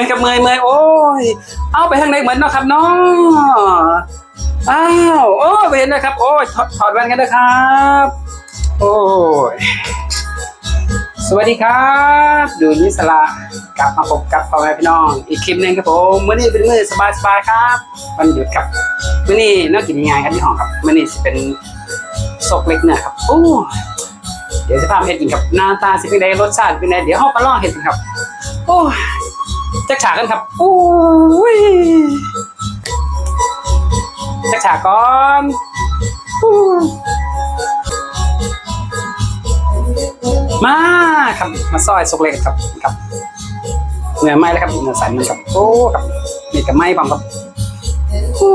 อยครับเมื่อยเมื่อยโอ้ย เอาไปทางไหนเหมือนเนาะครับเนาะอ้าวโอ้ไปเห็นนะครับ โอ้ยถอดถอดแว่นกันนะครับ โอ้ยสวัสดีครับ ดูนิสระกลับมาพบกับพ่อแม่พี่น้อง อีกคลิปหนึ่งครับผมมื้อนี้เป็นมือสบายๆครับวันหยุดครับมื้อนี้น่ากินยังไงครับที่ห้องครับมื้อนี้จะเป็นซกเล็กเนี่ยครับโอ้เดี๋ยวจะพาไปเฮ็ดกินครับหน้าตาสิเป็นไงรสชาติเป็นไงเดี๋ยวเฮาไปลองเฮ็ดกันครับ โอ้ จักฉากกันครับโอ้ยจักฉากก่อนอมาครับมาซอยซกเล็กครับครับเนื้อไหม้แล้วครับเนื้อสันมันครับโอ้ครับมีกับไม้พร้อมครับอู้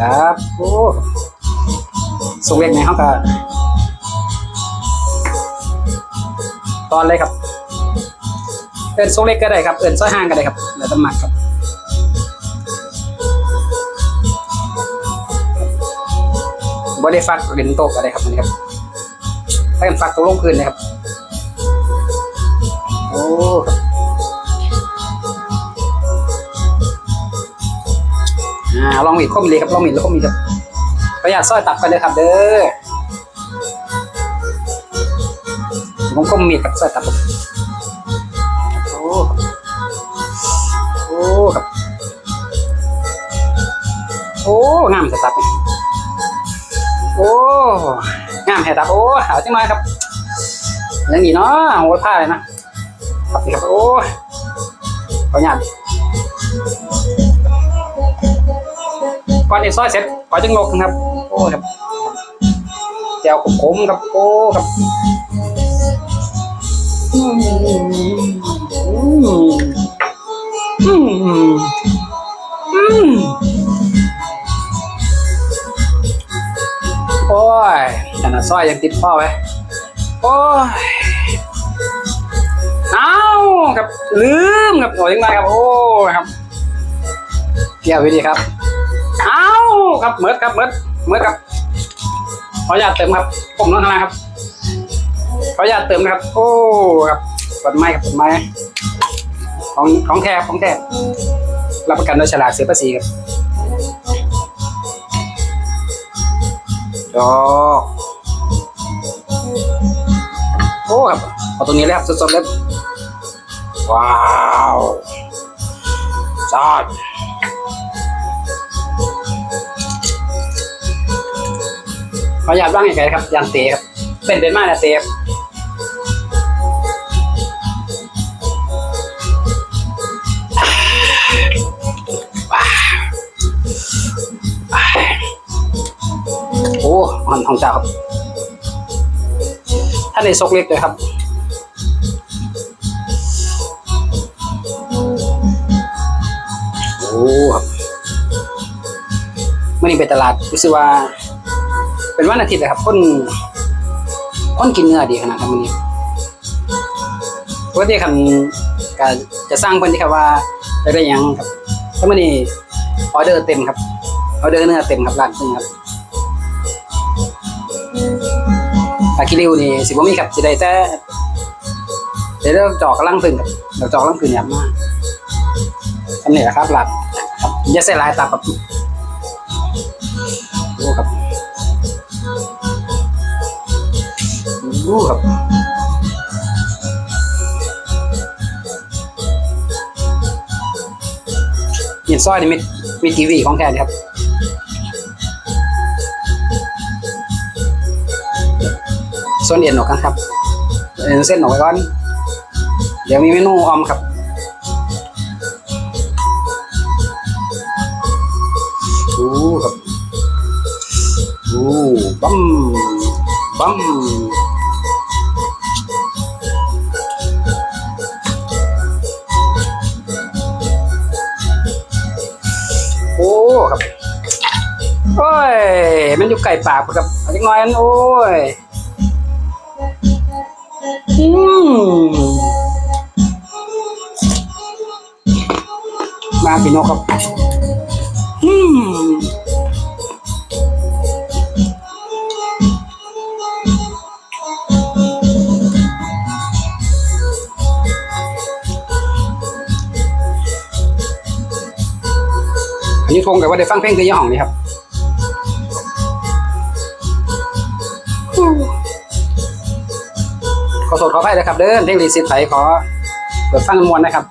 ครับโอ้ซกเล็กในห้องก็ตอนเลยครับ เอินซกเล็กก็ได้ครับ เอินซอยห้างก็ได้ครับแล้วแต่มักครับบ่ได้ฟักเล่นโต๊ะอะไรครับอันนี้ครับถ้ากันฟักตกลงพื้นเลยครับ โอ้อ่าลองมีดข้อมีเลยครับลองมีดแล้วข้อมีครับประหยัดซอยตับกันเลยครับ เด้อผมก็มีดกับซอยตับครั ครับ โอ้งามสตับโอ้งามแหตับโอ้เอาจังเลยครับยังดีเนาะโอ้ผ้าเลยนะครับนี่ครับโอ้ขอหยาดก่อนที่ซอยเสร็จขอจังงกนะครับ โอ้ครับแจวขมๆครับโอ้ครับ ยขนาดสร้อยยังติดพ่อไว้โอ้ยเอ้าครับลืมครับโอ้ยยังไงครับโอ้ยครับเกี่ยววิธีครับเอ้าครับเมิดครับเมิดเมิดครับขออนุญาตเติมครับผมน้องทางล่าครับขออนุญาตเติมนะครับ โอ้ครับกดไม้ครับกดไม้ของของแท้ของแท้รับประกันโดยฉลากเสียภาษีครับ ดอกโอ้ครับเอาตรงนี้เลยครับสดๆเลยว้าวจอดขออยากบ้างอย่างไรครับยางเตะครับเป็นเป็นมากนะเตะ ท่านในซกเล็กเลยครับโอ้ครับเมื่อนี้ไปตลาดรู้สึกว่า เป็นวันอาทิตย์เลยครับคนคนกินเนื้อดีขนาดนั้นวันนี้ปกติคันก็จะสร้างคนที่ครับว่าได้ได้ยังครับถ้ามื่อนี้ออเดอร์เต็มครับออเดอร์เนื้อเต็มครับร้านเนื้อครับ คิริวนี่สิบ่มีครับสิได้แต่เดี๋ยวเราจอกกำลังพึ่งครับเราจอกกำลังพึ่งยามมากทำนี่แหละครับหลักครับอย่าใส่ลายตาครับโอ้ครับโอ้ครับยินซอยนี่มีมีทีวีของแท้เลยครับ ส่วนเอ็นออกกันครับเอ็นเส้นออกไปก่อน เดี๋ยวมีเมนูออมครับโอ้ครับโอ้บัมบัมโอ้ครับ โอ้ย มันอยู่ไก่ปากครับเอาจักน้อยอันโอ้ยืมมาพี่นกครับ อืมอันนี้คงแบบว่าได้ฟังเพลงคือยี่ห้องนี่ครับ ษขออภัยนะครับเดินเพลงรีสิตไปขอเปิดฟังมวลนะครับ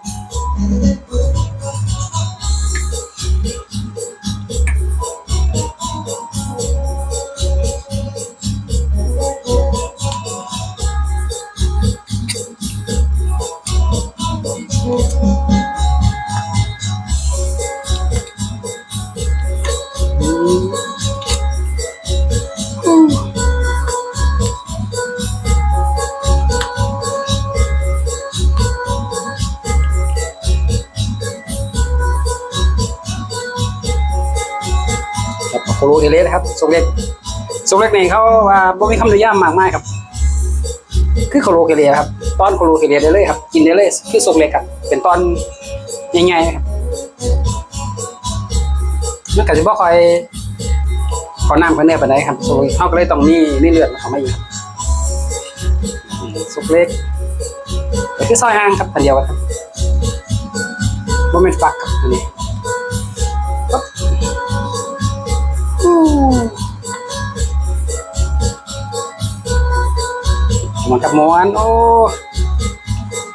กนี่เขาว่าบ่มีคำนิยามมากมายครับ คือโคโลเกเลียครับ ตอนโคโลเกเลียได้เลยครับ กินได้เลยคือทรงเล็กครับ เป็นตอนใหญ่ๆครับมันก็สิบ่ค่อยขอน้ำขอเนื้อไปานครับทรงเฮาก็เลยต้องมีมีเลือดเข้ามาอีกครับทรงเล็กก็คือซอยอ่างครับอันเดียวกันครับบ่แม่นฟักครับอันนี้ มันกับม้วนโอ้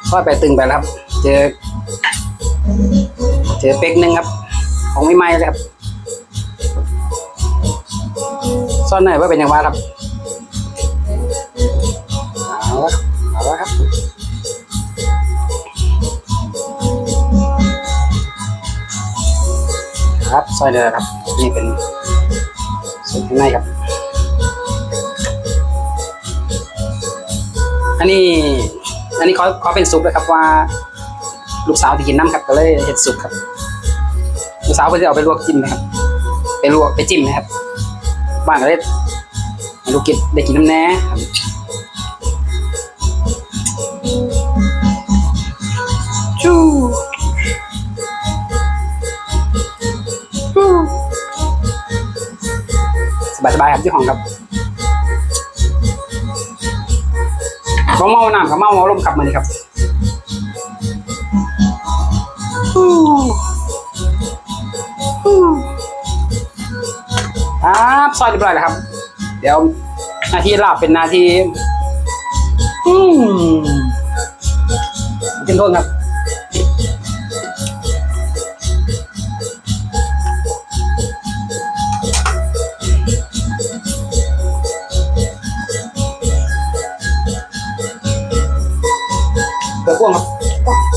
ค่อยไปตึงไปแล้วครับ เจอ เจอเป็กหนึ่งครับ ของไม่ไหม้เลยครับซ่อนหน่อยว่าเป็นยังไงครับเอาละเอาละครับครับซอยเดินครับ นี่เป็นส่วนข้างในครับ อันนี้ อันนี้เขาเขาเป็นซุปเลยครับว่า ลูกสาวที่กินน้ำครับก็เลยเห็ดซุปครับ ลูกสาวเพื่อจะเอาไปลวกจิ้มนะครับ ไปลวกไปจิ้มนะครับ บ้านก็เลยให้ลูกกินได้กินน้ำแน่ครับชูชูสบายๆครับที่ห้องครับ เขาเมาน้ำเขาเมาเมาลมขับมาเลยครับครับซอยเรียบร้อยแล้วครับ เดี๋ยวนาทีลาบเป็นนาทีอืมกินโทษครับ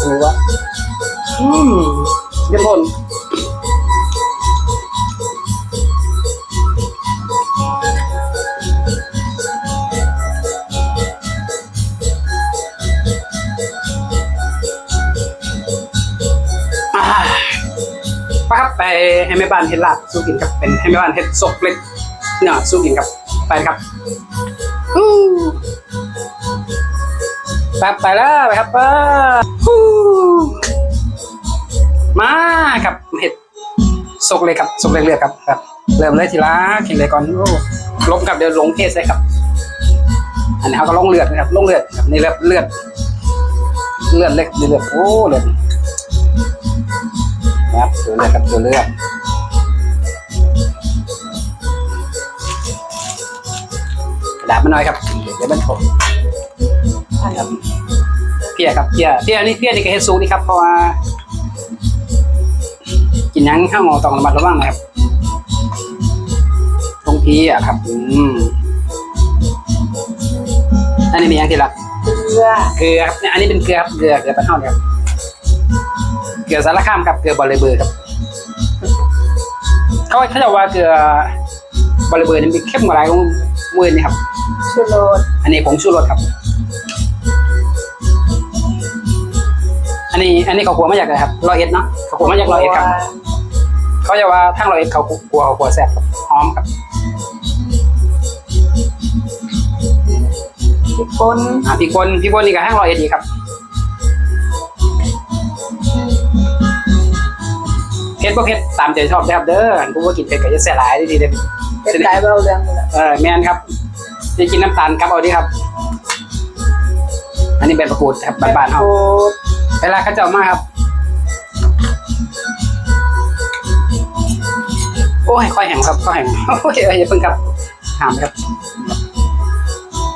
หรือว่าอืมเยี่ยมพ้นอ่าไปครับไปให้แม่บ้านเฮ็ดลาบสู้กินครับเป็นให้แม่บ้านเฮ็ดซกเล็กเนี่ยสู้กินครับไปครับ อู้ไปไปแล้วไปครับป้าหูมาครับเห็ดสกเลยครับสกเลยเลือดครับครับ เริ่มเลยทีละกินเลยก่อนโอ้ลงกับเดี๋ยวลงเพศเลยครับ อันนี้เขาก็ลงเลือดนะครับลงเลือดครับนี่เลือดเลือดเลือดเล็กเลือดโอ้เลือดครับตัวเลือดครับตัวเลือดกระดาษมาหน่อยครับเดี๋ยวมัน ตกครับเพียครับเพียเพียนี่เพียนี่ก็เฮ็ดสูงนี่ครับเพราะว่ากินหยังข้าวงอต้องระมัดระวังนะครับตรงพีอะครับอืมอันนี้มีอย่างที่รักเกลือเกลือครับเนี่ยอันนี้เป็นเกลือครับเกลือเกลือปลาเท่าเนี่ยครับเกลือสารคามครับเกลือบอลเลเบอร์ครับเขาเขาจะว่าเกลือบอลเลเบอร์นี่มีเข้มกว่าหลายของมือนี่ครับชูโรสอันนี้ผงชูรสครับ นนี้อันนี้เขาขัวมาจากอะไรครับร้อยเอ็ดเนาะเขาขัวมาจากร้อยเอ็ดครับเขาจะว่าทางร้อยเอ็ดเขาขัวเขาขัวแซ่บครับหอมครับพริกป่นอ่าพี่คนพี่คนนี่ก็ทางร้อยเอ็ดดีครับเผ็ดบ่เผ็ดตามใจชอบนะครับเด้ออันผู้ว่ากินเผ็ดก็จะแซ่หลายดีๆเด้อเป็นสายเบาเรืองเลยเออแมนครับจะกินน้ำตาลครับเอาดีครับ อันนี้เป็นประกูดครับบ้านๆเฮาโอ้ เวลาเขาเจ้ามากครับ โอ้ยค่อยแห้งครับค่อยแห้งโอ้ยอย่าเพิ่งครับหามครับ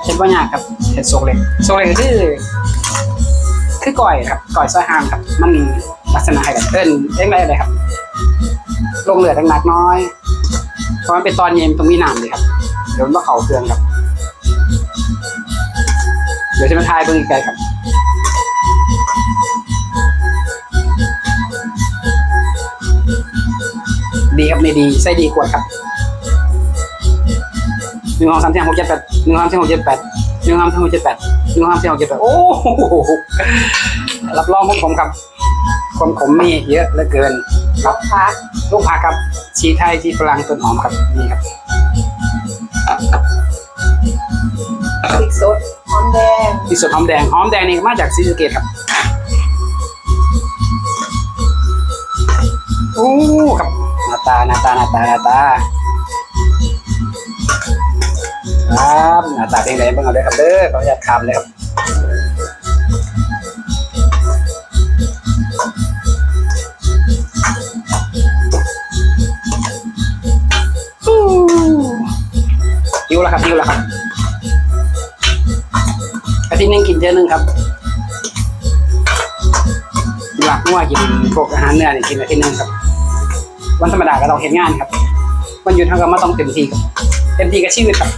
เห็ดว่ายากครับเห็ดโซกเล็กโซกเล็กคือคือก่อยครับก่อยซอยหามครับ มันลักษณะให้กันเอิ้นเอ้งไรเลยครับ ลงเหลือทั้งหนักน้อยเพราะมันเป็นตอนเย็นตรงนี้น้ำเลยครับ เดี๋ยวมันก็เข่าเครื่องครับ เดี๋ยวจะมาทายเบิ่งอีกไกลครับ ดีครับในดีไส้ดีกว่าครับหนึ่งสองสามสี่ห้าหกเจ็ดแปดหนึ่งสองสามสี่หกเจ็ดแปดหนึ่งสองสามสี่หกเจ็ดแปดหนึ่งสองสามสี่หกเจ็ดแปดโอ้โหรับรองของผมครับความขมมีเยอะเหลือเกินครับพักลูกผักครับชีไทยชีฝรั่งต้นหอมครับนี่ครับพริกสดหอมแดงที่สุดหอมแดงหอมแดงนี่มาจากซีสะเกตครับโอ้ครับหน้า ตาหน้าตาหน้าตาหน้าตาครับหน้าตาเป็นไงบ้างเอาเลยครับเด้อเขออนุญาตคำเลยครับอู้หิวแล้วครับหิวแล้วครับอาทิตย์หนึงกินเจอหนึงครับหลักว่ากินพวกอาหารเนื้อนี่กินอาทิตย์หนึงครับ วันธรรมดาก็ต้องเห็นงานครับ วันหยุดเราก็มาต้องเต็มที่เต็มที่กับชีวิตครับ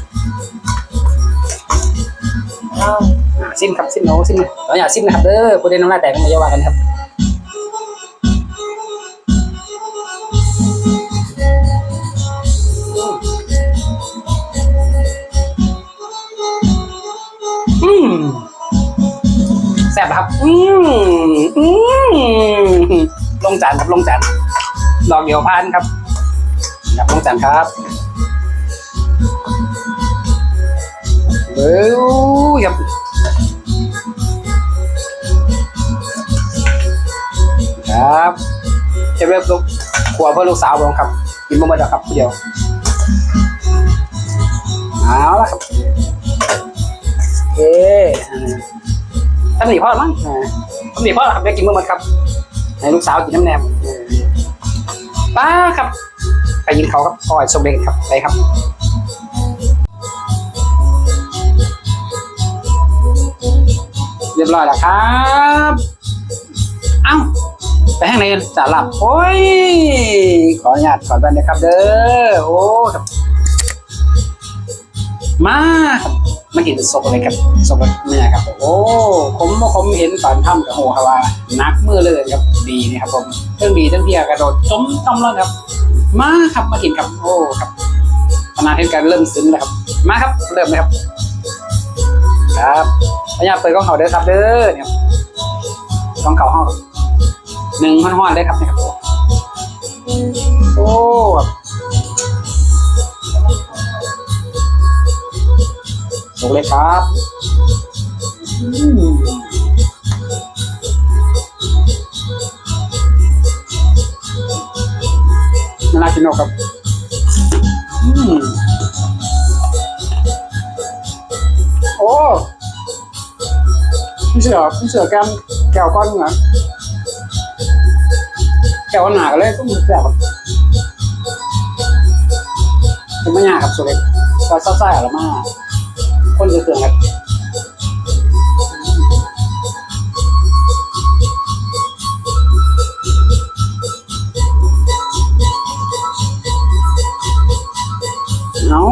สิ้นครับสิ้นโน้สิ้นเราอยากสิ้นนะครับเด้อประเด็นน้ำลาแตกกันมาเยาว่ากันครับอืมแซ่บครับ อืมอืมลงจานครับลงจาน ดอกเดียวพานครับครับลงจานครับเบ้อครับครับเชฟเวฟลูกครัวเพื่อลูกสาวผมครับกินบ่หมดแล้วครับเดียวเอาละครับเอ่าทำหนีพ่อมั้งอ่าทำหนีพ่อครับได้กินบ่หมดครับให้ลูกสาวกินน้ำแนม ป้าครับ ไปยินเขาครับปล่อยสมเด็จครับไปครับเรียบร้อยแล้วครับเอ้าไปข้งในจะหลับโอ้ยขออนุญาตขอแว่นนะครับ เด้อโอ้ครับ มาครับมากินสกเลยครับสกเนี่ยครับ โอ้ผมผมเห็นตอนทำกับโหครับว่านักมือเลยครับดีนี่ครับผมเรื่องดีเรื่องเพียกระโดดจมต้อมแล้วครับ มาครับมากินครับโอ้ครับขนาดเหตุการเริ่มซึ้งแล้วครับ มาครับเริ่มเลยครับ ครับพยายามเปิดกล้องเขาเด้อครับเด้อเนี่ยกล้องเขาห้องหนึ่งห้อนๆได้ครับเนี่ยครับโอ้ครับ ลงเลยครับนานาชิโนะครับโอ้พี่เสือพี่เสือแก้มแก้วก้อนเหรอแก้วหนากันเลยก็มือแสบครับเป็นไม่ยากครับสุเลยก็ซ่าๆอะไรมาก คนจะเตือนครับเอา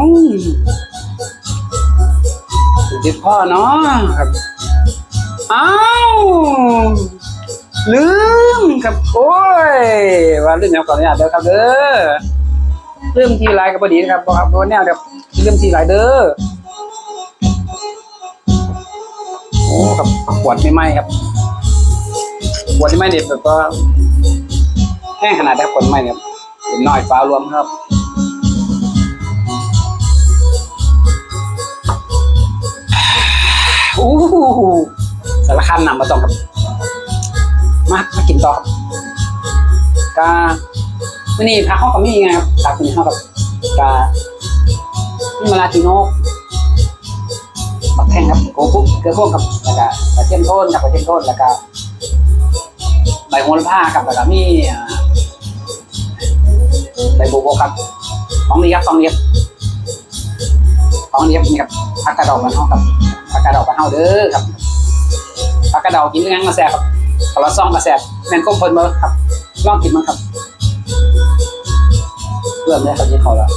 จิตพ่อเนาะครับอ้าวลืมครับโอ้ยว่าลืมอย่างก่อนอนุญาตเด้อครับเด้อลืมทีไรกับบดีนะครับบอกครับเพราะว่าแนวเดี๋ยวลืมทีไรเด้อ วดไม่ไหม้ครับขวดที่ไหม้เด็ดแบบว่าแห้งขนาดนี้ครับขวดไม่ไหม้เนี่ยครับเป็นน้อยฟ้ารวมครับอู้หูสารคามนำมาต้องครับมามากินต่อครับกาวันนี้พักห้องกับมี่ไงครับพักนี้ห้องกับกานี่มาลาติโนบักแข้งครับโกปุ๊บเกลือพวกกับ เทียมโทนกับกระเทียมโทนแล้วก็ใบโหระพากับแล้วก็มีใบโบโบครับของนี้ครับของนี้ครับของนี้ครับนี่ครับผักกระเดาบ้านเฮาครับผักกระเดาบ้านเฮาเด้อครับผักกระเดากินยังกระแสครับขอละซ่องกระแสแม่นก้มเพิ่นมาครับลองกินมั้งครับเพื่อนได้ครับนี่เขาแล้ว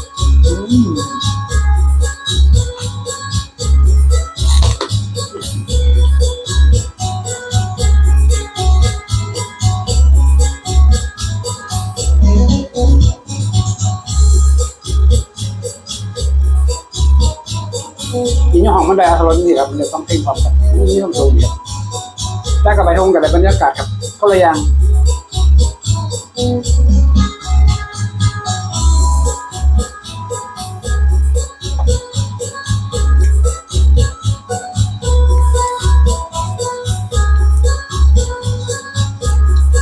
นอห้องมันได้อรรถนี่ครับมันเลยต้องเพ่งความกันนี่ต้องสูงเดียวได้กับไปทงกับอะไรบรรยากาศครับก็เลยยัง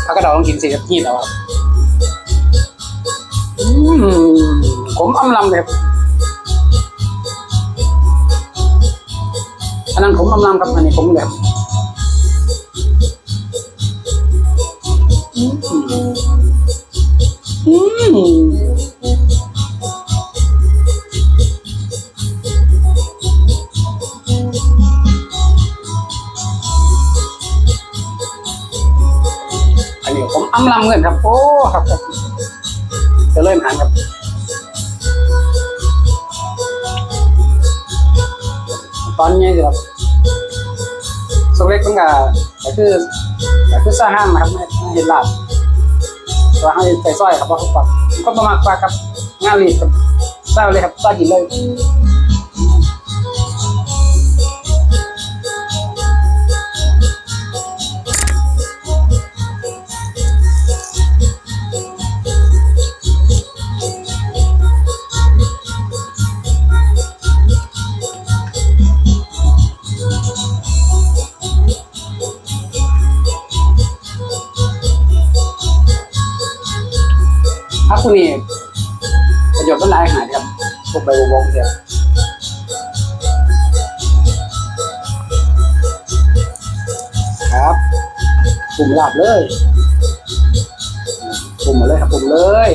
ถ้ากระดองต้องกินสี่กับยี่แล้วครับอืมผมอำลำเลยครับ อันนั้นผมกำลังกับอันนี้ผมแบบอืมอืมอันนี้ผมอำลำเงินครับโอ้ครับจะเริ่มหันครับตอนนี้ครับ สเวกมันก็ก็คือก็คือสร้างห้างนะครับไม่ไม่เห็นลาบตัวห้ใส่สร้อยครับเพราะเขาปักก็ประมาณปลากับงานรีบครับเศร้าเลยครับเศร้ากินเลย ครับปุ่มหลับเลยปุ่มมาเลยครับปุ่มเลย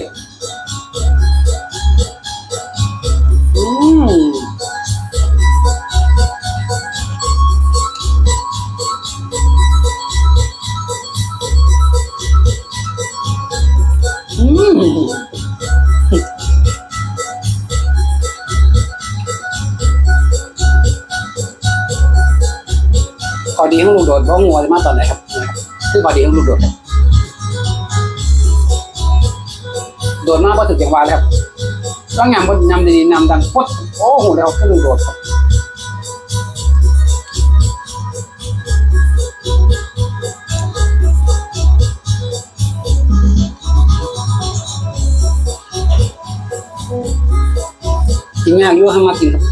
วจะมาตอนไหนครับนะครับคือข้อดีของลูกโดดครับโดดมาพอถึงจังหวะแล้วครับต้องยำบนยำดีๆยำดังปุ๊บโอ้โหแล้วขึ้นลูกโดดครับกินยากอยู่ให้มากินครับ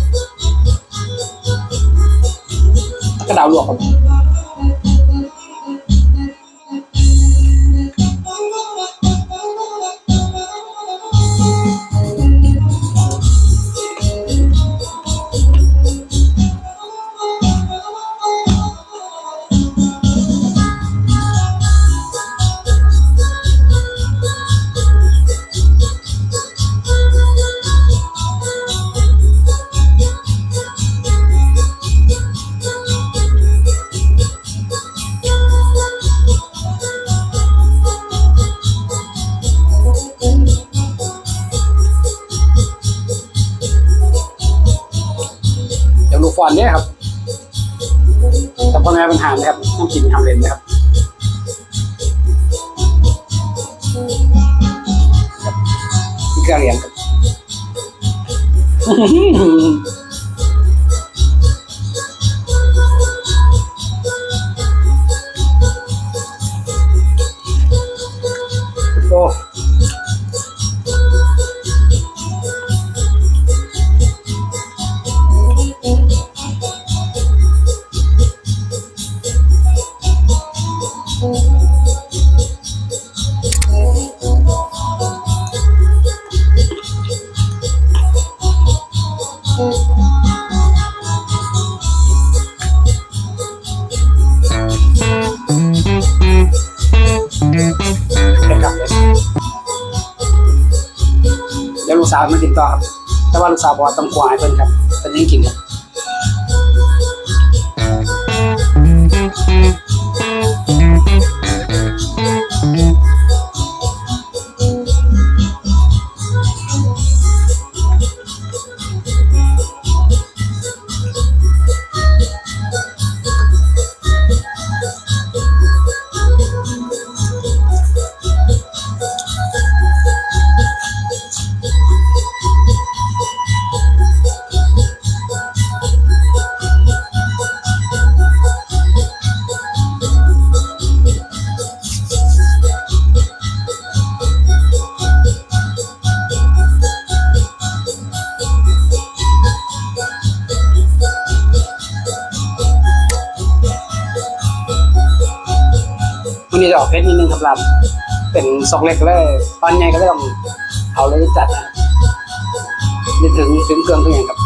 กระดาวลวกครับ ยอนต์เนี่ยครับแต่พ่อแม่เป็นหานะครับต้องกินทำเลนนะครับนี่ก็เรียนครับ กินต่อครับ แต่ว่าลูกสาวบอกว่าต้องกวายเพิ่นครับเป็นยังกินครับ อกเพชรนิดนึงครับลำเป็นสองเล็กเลยตอนใหญ่ก็เลยต้องเอาเลยจัดนะนี่ถึงถึงเครื่องทุกอย่างครับ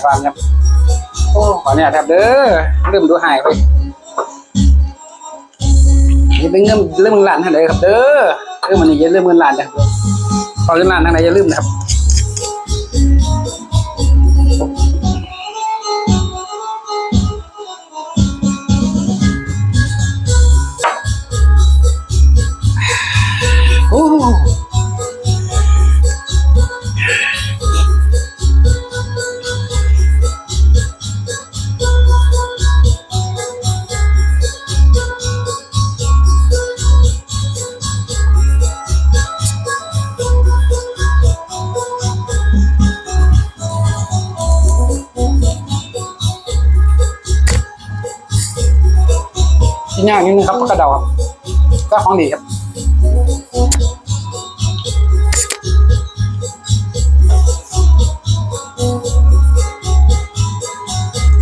ยฟังครับโอ้ขอเนี่ยครับเด้อลืมดูหายไปนี่เป็นเงินเรื่องเงินล้านทางไหนครับเด้อเรื่องมันนี่อย่าลืมเงินล้านนะครับพอเงินล้านทางไหนอย่าลืมนะครับ ก็ของดีครับ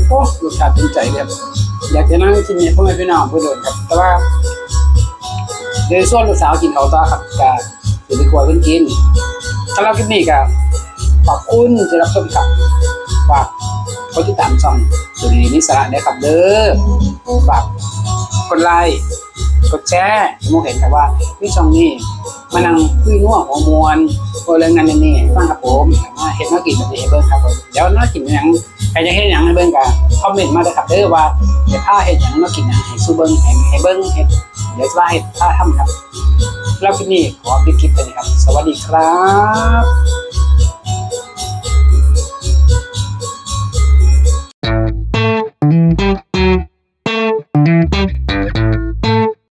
โอ้รสชาติเป็นใจเลยครับ อยากจะนั่งกินเนี่ยพ่อแม่พี่น้องเพื่อเดินครับ แต่ว่าเดี๋ยวส่วนลูกสาวกินเขาต่อครับก็จะไปกลัวเพิ่นกินสำหรับคลิปนี้ก็ขอบคุณที่รับชมครับฝากกดติดตามช่องสุนีนิสระได้ครับเด้อฝากกดไลค์ ก็แจ้โมเห็นแต่ว่าพี่ช่องนี่มันั่งคุยนัวหัวมวลตัวเรื่องนั้นนี่ฟังครับผมมาเห็นนักกินแบบนี้เบิ้งครับผมเดี๋ยวนักกินอย่างใครจะเห็นอย่างให้เบิ้งกันคอมเมนต์มาเลยครับเด้อว่าเดี๋ยวถ้าเห็นอย่างนักกินอย่างให้ซูเบิ้งให้ใเบิ้งให้เดี๋ยวจะว่าเห้ถ้าทำครับแล้วที่นี่ขอปิดคลิปเนยครับ สวัสดีครับ